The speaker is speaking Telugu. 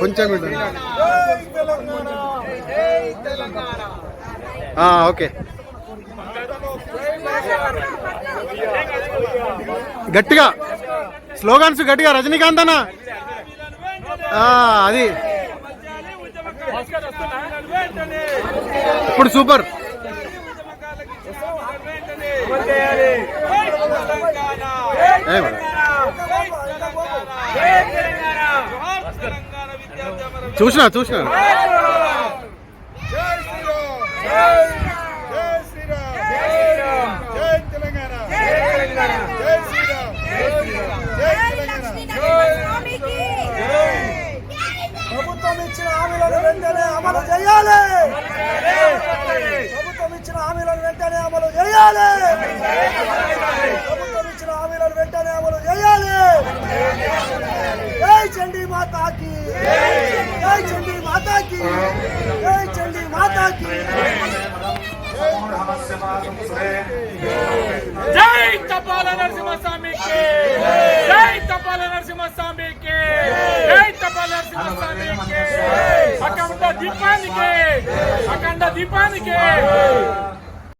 కొంచెం ఓకే. గట్టిగా. స్లోగాన్స్ గట్టిగా రజనీకాంత్ అన్న అది. ఇప్పుడు సూపర్. చూసిన చూసిన చూసినా జై శ్రీరామ్ జై జై శ్రీరామ్ జై శ్రీరామ్ జై తెలంగాణ జై తెలంగాణ జై శ్రీరామ్ జై శ్రీరామ్ జై తెలంగాణ ప్రభుత్వం ఇచ్చిన హామీలను వెంటనే అమలు చేయాలి. ప్రభుత్వం ఇచ్చిన హామీలను వెంటనే అమలు చేయాలి. ప్రభుత్వం ఇచ్చిన హామీలను వెంటనే అమలు చేయాలి. జై చండీ మాతాకి. జై చండీ మాతాకి. జై చండీ మాతాకి. జై తపాల నరసింహస్వామికి. జై తపాల నరసింహస్వామికి. జై తపాల నరసింహస్వామికి. ದೀಪಾನಿಗೆ ಅಖಂಡ ದೀಪಾನಿಗೆ